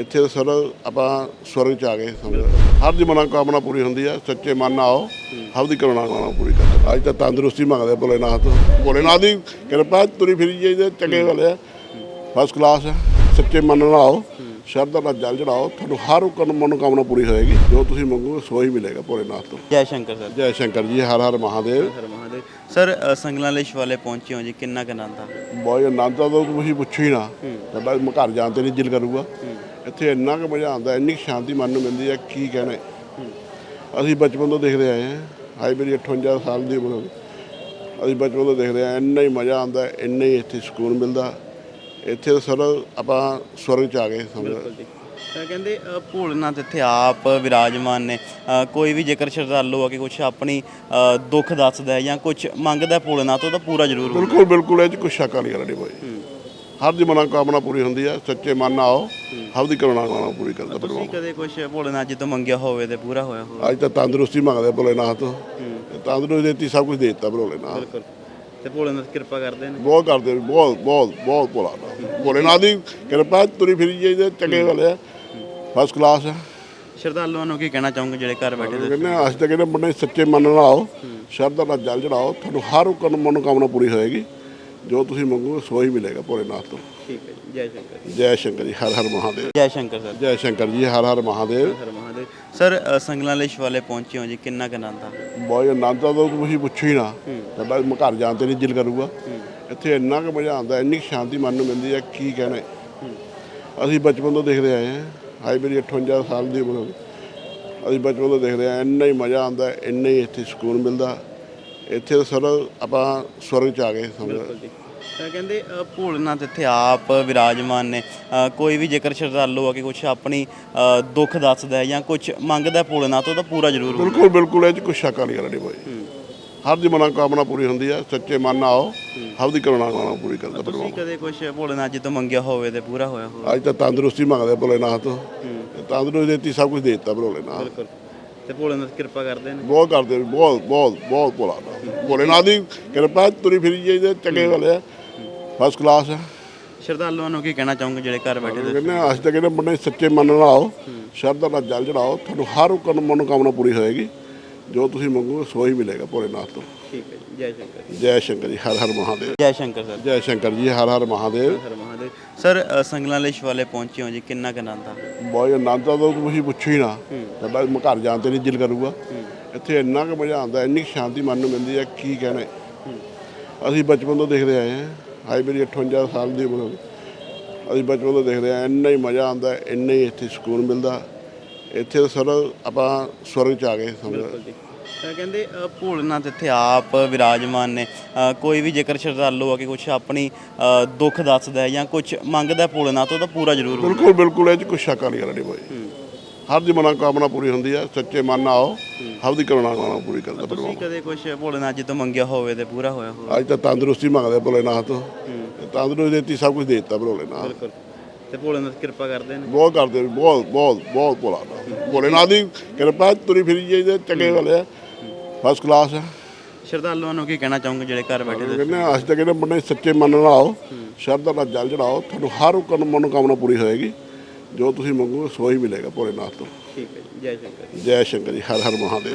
ਇੱਥੇ ਸਰ ਆਪਾਂ ਸਵਰਗ ਚ ਆ ਗਏ ਸਮਝ। ਹਰ ਦੀ ਮਨੋਕਾਮਨਾ ਪੂਰੀ ਹੁੰਦੀ ਹੈ ਸੱਚੇ ਮਨ ਨਾਲ ਆਓ ਹਰ ਦੀ ਕਰੋਨਾ ਕਾਮਨਾ ਪੂਰੀ ਕਰ ਅੱਜ ਤਾਂ ਤੰਦਰੁਸਤੀ ਮੰਗਦੇ ਭੋਲੇਨਾਥ। ਭੋਲੇਨਾਥ ਦੀ ਕਿਰਪਾ ਤੁਰੀ ਫਿਰੀ ਜਾਈਦੇ ਚੰਗੇ ਵਾਲੇ ਆ। ਫਸਟ ਕਲਾਸ ਹੈ ਸੱਚੇ ਮਨ ਨਾਲ ਆਓ ਸ਼ਰਧਾ ਨਾਲ ਜਲ ਚੜਾਓ ਤੁਹਾਨੂੰ ਹਰ ਕਨ ਮਨੋਕਾਮਨਾ ਪੂਰੀ ਹੋਏਗੀ। ਜੋ ਤੁਸੀਂ ਮੰਗੋਗੇ ਸੋ ਹੀ ਮਿਲੇਗਾ ਭੋਲੇਨਾਥ ਤੋਂ। ਜੈ ਸ਼ੰਕਰ ਸਰ। ਜੈ ਸ਼ੰਕਰ ਜੀ ਹਰ ਹਰ ਮਹਾਦੇਵ। ਹਰ ਮਹਾਦੇਵ। ਸਰ ਸੰਗਲਾਂ ਲਈ ਸ਼ਿਵਾਲੇ ਪਹੁੰਚੇ ਹੋ ਜੀ ਕਿੰਨਾ ਕੁ ਆਨੰਦ ਆ? ਬਹੁਤ ਆਨੰਦ ਆ ਤੁਸੀਂ ਪੁੱਛੋ ਹੀ ਨਾ। ਤੁਹਾਡਾ ਘਰ ਜਾਣ ਤੇ ਨਹੀਂ ਦਿਲ ਕਰੂਗਾ। ਇੱਥੇ ਇੰਨਾ ਕੁ ਮਜ਼ਾ ਆਉਂਦਾ ਇੰਨੀ ਸ਼ਾਂਤੀ ਮਨ ਨੂੰ ਮਿਲਦੀ ਹੈ ਕੀ ਕਹਿਣਾ। ਅਸੀਂ ਬਚਪਨ ਤੋਂ ਦੇਖਦੇ ਆਏ ਹਾਂ ਹਾਈ ਮੇਰੀ 58 ਸਾਲ ਦੀ ਉਮਰ ਹੋ ਗਈ। ਅਸੀਂ ਬਚਪਨ ਤੋਂ ਦੇਖਦੇ ਆਏ ਇੰਨਾ ਹੀ ਮਜ਼ਾ ਆਉਂਦਾ ਇੰਨਾ ਹੀ ਇੱਥੇ ਸਕੂਨ ਮਿਲਦਾ। ਇੱਥੇ ਤਾਂ ਸਰ ਆਪਾਂ ਸਵਰਗ ਚ ਆ ਗਏ ਸਮਝ ਤਾਂ ਕਹਿੰਦੇ ਅ, ਭੋਲੇਨਾਥ ਇੱਥੇ ਆਪ ਵਿਰਾਜਮਾਨ ਨੇ। ਅ, ਕੋਈ ਵੀ ਜੇਕਰ ਸ਼ਰਧਾਲੂ ਆ ਕੇ ਕੁਝ ਆਪਣੀ ਅ, ਦੁੱਖ ਦੱਸਦਾ ਹੈ ਜਾਂ ਕੁਝ ਮੰਗਦਾ ਹੈ ਭੋਲੇਨਾਥ ਉਹਦਾ ਪੂਰਾ ਜ਼ਰੂਰ ਬਿਲਕੁਲ ਬਿਲਕੁਲ ਇਹ ਚ ਕੋਈ ਸ਼ੱਕ ਵਾਲੀ ਗੱਲ ਨਹੀਂ ਕੋਈ ਹਰ ਦੀ ਮਨੋਕਾਮਨਾ ਪੂਰੀ ਹੁੰਦੀ ਹੈ ਸੱਚੇ ਮਨ ਨਾਲ ਆਓ ਹਰ ਦੀ ਕਰੋਨਾ ਕਾਮਨਾ ਪੂਰੀ ਕਰਦਾ ਤੁਸੀਂ ਕਦੇ ਕੁਝ ਭੋਲੇਨਾਥ ਜੀ ਤੋਂ ਮੰਗਿਆ ਹੋਵੇ ਤੇ ਪੂਰਾ ਹੋਇਆ ਹੋਵੇ? ਅੱਜ ਤਾਂ ਤੰਦਰੁਸਤੀ ਮੰਗਦੇ ਭੋਲੇਨਾਥ। ਤੋਂ ਤੇ ਤੰਦਰੁਸਤੀ ਦਿੱਤੀ ਸਭ ਕੁਝ ਦੇ ਦਿੱਤਾ ਭੋਲੇਨਾਥ। ਬਿਲਕੁਲ। ਤੇ ਭੋਲੇਨਾਥ ਕਿਰਪਾ ਕਰਦੇ ਨੇ? ਬਹੁਤ ਕਰਦੇ ਨੇ, ਬਹੁਤ ਬਹੁਤ ਬਹੁਤ ਭੋਲਾ ਭੋਲੇਨਾਥ ਦੀ ਕਿਰਪਾ ਤੁਰੀ ਫਿਰੀ ਜਾਈਦੇ ਚੰਗੇ ਵਾਲੇ ਆ। ਫਸਟ ਕਲਾਸ ਹੈ ਸ਼ਰਧਾਲੂਆਂ ਨੂੰ ਕੀ ਕਹਿਣਾ ਚਾਹੋਗੇ ਜਿਹੜੇ ਘਰ ਬੈਠੇ ਨੇ ਕਹਿੰਦੇ ਆ, ਅੱਜ ਤੱਕ ਕਹਿੰਦੇ ਬੰਦੇ ਸੱਚੇ ਮਨ ਨਾਲ ਆਓ ਸ਼ਰਧਾ ਨਾਲ ਜਲ ਚੜਾਓ ਤੁਹਾਨੂੰ ਹਰ ਕਨ ਮਨੋਕਾਮਨਾ ਪੂਰੀ ਹੋਏਗੀ। ਜੋ ਤੁਸੀਂ ਮੰਗੋਗੇ ਸੋ ਹੀ ਮਿਲੇਗਾ ਭੋਲੇਨਾਥ ਤੋਂ। ਠੀਕ ਹੈ ਜੀ ਜੈ ਸ਼ੰਕਰ ਜੀ। ਜੈ ਸ਼ੰਕਰ ਜੀ ਹਰ ਹਰ ਮਹਾਦੇਵ। ਜੈ ਸ਼ੰਕਰ ਸਰ। ਜੈ ਸ਼ੰਕਰ ਜੀ ਹਰ ਹਰ ਮਹਾਦੇਵ। ਹਰ ਮਹਾਦੇਵ। ਸਰ ਅ, ਸੰਗਲਾਂ ਲਈ ਸ਼ਿਵਾਲੇ ਪਹੁੰਚੇ ਹੋ ਜੀ ਕਿੰਨਾ ਕੁ ਆਨੰਦ ਆ? ਬਹੁਤ ਆਨੰਦ ਆ ਤਾਂ ਤੁਸੀਂ ਪੁੱਛੋ ਹੀ ਨਾ ਤੁਹਾਡਾ ਘਰ ਜਾਣ ਤੇ ਨਹੀਂ ਦਿਲ ਕਰੂਗਾ। ਇੱਥੇ ਇੰਨਾ ਕੁ ਮਜ਼ਾ ਆਉਂਦਾ ਇੰਨੀ ਕੁ ਸ਼ਾਂਤੀ ਮਨ ਨੂੰ ਮਿਲਦੀ ਹੈ ਕੀ ਕਹਿਣਾ। ਅਸੀਂ ਬਚਪਨ ਤੋਂ ਦੇਖਦੇ ਆਏ ਹਾਂ ਹਾਈ ਮੇਰੀ 58 ਸਾਲ ਦੀ ਉਮਰ ਹੋ ਗਈ। ਅਸੀਂ ਬਚਪਨ ਤੋਂ ਦੇਖਦੇ ਆਏ ਇੰਨਾ ਹੀ ਮਜ਼ਾ ਆਉਂਦਾ ਇੰਨਾ ਹੀ ਇੱਥੇ ਸਕੂਨ ਮਿਲਦਾ। ਇੱਥੇ ਤਾਂ ਸਰ ਆਪਾਂ ਸਵਰਗ ਚ ਆ ਗਏ ਸਮਝ ਤਾਂ ਕਹਿੰਦੇ ਅ, ਭੋਲੇਨਾਥ ਇੱਥੇ ਆਪ ਵਿਰਾਜਮਾਨ ਨੇ। ਅ, ਕੋਈ ਵੀ ਜੇਕਰ ਸ਼ਰਧਾਲੂ ਆ ਕੇ ਕੁਝ ਆਪਣੀ ਅ, ਦੁੱਖ ਦੱਸਦਾ ਹੈ ਜਾਂ ਕੁਝ ਮੰਗਦਾ ਹੈ ਭੋਲੇਨਾਥ ਉਹਦਾ ਪੂਰਾ ਜ਼ਰੂਰ ਬਿਲਕੁਲ ਬਿਲਕੁਲ ਇਹ ਚ ਕੋਈ ਸ਼ੱਕ ਨਹੀਂ ਕੋਈ ਹਰ ਦੀ ਮਨੋਕਾਮਨਾ ਪੂਰੀ ਹੁੰਦੀ ਹੈ ਸੱਚੇ ਮਨ ਨਾਲ ਆਓ ਹਰ ਦੀ ਕਰੋਨਾ ਕਾਮਨਾ ਪੂਰੀ ਕਰਦਾ ਤੁਸੀਂ ਪਰਮਾਤਮਾ ਕਦੇ ਕੁਝ ਭੋਲੇਨਾਥ ਜੀ ਤੋਂ ਮੰਗਿਆ ਹੋਵੇ ਤੇ ਪੂਰਾ ਹੋਇਆ ਹੋਵੇ? ਅੱਜ ਤਾਂ ਤੰਦਰੁਸਤੀ ਮੰਗਦੇ ਭੋਲੇਨਾਥ। ਤੰਦਰੁਸਤੀ ਦਿੱਤੀ ਸਭ ਕੁਝ ਦੇ ਦਿੱਤਾ ਭੋਲੇਨਾਥ। ਬਿਲਕੁਲ। ਤੇ ਭੋਲੇਨਾਥ ਕਿਰਪਾ ਕਰਦੇ ਨੇ। ਬਹੁਤ ਕਰਦੇ ਨੇ, ਬਹੁਤ ਬਹੁਤ ਬਹੁਤ ਭੋਲਾ ਭੋਲੇਨਾਥ ਦੀ ਕਿਰਪਾ ਤੁਰੀ ਫਿਰੀ ਜਾਈਦੇ ਚੰਗੇ ਵਾਲੇ ਫਸਟ ਕਲਾਸ ਹੈ। ਸ਼ਰਧਾਲੂਆਂ ਨੂੰ ਕੀ ਕਹਿਣਾ ਚਾਹੋਗੇ ਜਿਹੜੇ ਘਰ ਬੈਠੇ ਨੇ? ਕਹਿੰਦੇ ਅੱਜ ਤੱਕ ਕਹਿੰਦੇ ਬੰਦੇ ਸੱਚੇ ਮਨ ਨਾਲ ਆਓ। ਸ਼ਰਧਾ ਨਾਲ ਜਲ ਚੜਾਓ। ਤੁਹਾਨੂੰ ਹਰ ਕਨ ਮਨੋਕਾਮਨਾ ਪੂਰੀ ਹੋਏਗੀ। ਜੋ ਤੁਸੀਂ ਮੰਗੋਗੇ ਸੋ ਹੀ ਮਿਲੇਗਾ ਭੋਲੇਨਾਥ ਤੋਂ। ਠੀਕ ਹੈ ਜੀ। ਜੈ ਸ਼ੰਕਰ ਜੀ। ਜੈ ਸ਼ੰਕਰ ਜੀ ਹਰ ਹਰ ਮਹਾਦੇਵ। ਜੈ ਸ਼ੰਕਰ ਸਰ। ਜੈ ਸ਼ੰਕਰ ਜੀ ਹਰ ਹਰ ਮਹਾਦੇਵ। ਸਰ ਅ, ਸੰਗਲਾਂ ਲਈ ਸ਼ਿਵਾਲੇ ਪਹੁੰਚੇ ਹੋ ਜੀ ਕਿੰਨਾ ਕੁ ਆਨੰਦ ਆ? ਬਹੁਤ ਆਨੰਦ ਆ ਤਾਂ ਤੁਸੀਂ ਪੁੱਛੋ ਹੀ ਨਾ। ਤੁਹਾਡਾ ਘਰ ਜਾਣ ਤੇ ਨਹੀਂ ਦਿਲ ਕਰੂਗਾ। ਇੱਥੇ ਇੰਨਾ ਕੁ ਮਜ਼ਾ ਆਉਂਦਾ ਇੰਨੀ ਕੁ ਸ਼ਾਂਤੀ ਮਨ ਨੂੰ ਮਿਲਦੀ ਹੈ ਕੀ ਕਹਿਣਾ। ਅਸੀਂ ਬਚਪਨ ਤੋਂ ਦੇਖਦੇ ਆਏ ਹਾਂ। ਹਾਈ ਮੇਰੀ 58 ਸਾਲ ਦੀ ਉਮਰ ਹੋ ਗਈ। ਅਸੀਂ ਬਚਪਨ ਤੋਂ ਦੇਖਦੇ ਆਏ ਇੰਨਾ ਹੀ ਮਜ਼ਾ ਆਉਂਦਾ ਇੰਨਾ ਹੀ ਇੱਥੇ ਸਕੂਨ ਮਿਲਦਾ। ਇੱਥੇ ਤਾਂ ਸਰ ਆਪਾਂ ਸਵਰਗ ਚ ਆ ਗਏ ਸਮਝ ਤਾਂ ਕਹਿੰਦੇ ਅ, ਭੋਲੇਨਾਥ ਇੱਥੇ ਆਪ ਵਿਰਾਜਮਾਨ ਨੇ। ਅ, ਕੋਈ ਵੀ ਜੇਕਰ ਸ਼ਰਧਾਲੂ ਆ ਕੇ ਕੁਝ ਆਪਣੀ ਅ, ਦੁੱਖ ਦੱਸਦਾ ਹੈ ਜਾਂ ਕੁਝ ਮੰਗਦਾ ਹੈ ਭੋਲੇਨਾਥ ਉਹਦਾ ਪੂਰਾ ਜ਼ਰੂਰ ਹੁੰਦਾ ਬਿਲਕੁਲ ਬਿਲਕੁਲ ਇਹ ਚ ਕੋਈ ਸ਼ੱਕ ਨਹੀਂ ਕੋਈ ਹਰ ਦੀ ਮਨੋਕਾਮਨਾ ਪੂਰੀ ਹੁੰਦੀ ਹੈ ਸੱਚੇ ਮਨ ਨਾਲ ਆਓ ਹਰ ਦੀ ਕਰੋਨਾ ਕਾਮਨਾ ਪੂਰੀ ਕਰਦਾ ਤੁਸੀਂ ਪਰਮਾਤਮਾ। ਕਦੇ ਕੁਝ ਭੋਲੇਨਾਥ ਜੀ ਤੋਂ ਮੰਗਿਆ ਹੋਵੇ ਤੇ ਪੂਰਾ ਹੋਇਆ ਹੋਵੇ? ਅੱਜ ਤਾਂ ਤੰਦਰੁਸਤੀ ਮੰਗਦੇ ਭੋਲੇਨਾਥ ਤੋਂ ਤੇ ਤੰਦਰੁਸਤੀ ਦਿੱਤੀ ਸਭ ਕੁਝ ਦੇ ਦਿੱਤਾ ਭੋਲੇਨਾਥ ਬਿਲਕੁਲ। ਤੇ ਭੋਲੇਨਾਥ ਕਿਰਪਾ ਕਰਦੇ ਨੇ? ਬਹੁਤ ਕਰਦੇ ਬਹੁਤ ਬਹੁਤ ਬਹੁਤ ਭੋਲਾ ਭੋਲੇਨਾਥ ਦੀ ਕਿਰਪਾ ਤੁਰੀ ਫਿਰੀ ਜਾਈਦੇ ਚੰਗੇ ਵਾਲੇ ਆ। ਫਸਟ ਕਲਾਸ ਹੈ ਸ਼ਰਧਾਲੂਆਂ ਨੂੰ ਕੀ ਕਹਿਣਾ ਚਾਹੋਗੇ ਜਿਹੜੇ ਘਰ ਬੈਠੇ ਨੇ ਕਹਿੰਦੇ ਅੱਜ ਤੱਕ ਕਹਿੰਦੇ ਬੰਦੇ ਸੱਚੇ ਮਨ ਨਾਲ ਆਓ ਸ਼ਰਧਾ ਨਾਲ ਜਲ ਚੜਾਓ ਤੁਹਾਨੂੰ ਹਰ ਕਨ ਮਨੋਕਾਮਨਾ ਪੂਰੀ ਹੋਏਗੀ। ਜੋ ਤੁਸੀਂ ਮੰਗੋਗੇ ਸੋ ਹੀ ਮਿਲੇਗਾ ਭੋਲੇਨਾਥ ਤੋਂ। ਠੀਕ ਹੈ ਜੀ ਜੈ ਸ਼ੰਕਰ ਜੀ। ਜੈ ਸ਼ੰਕਰ ਜੀ ਹਰ ਹਰ ਮਹਾਦੇਵ।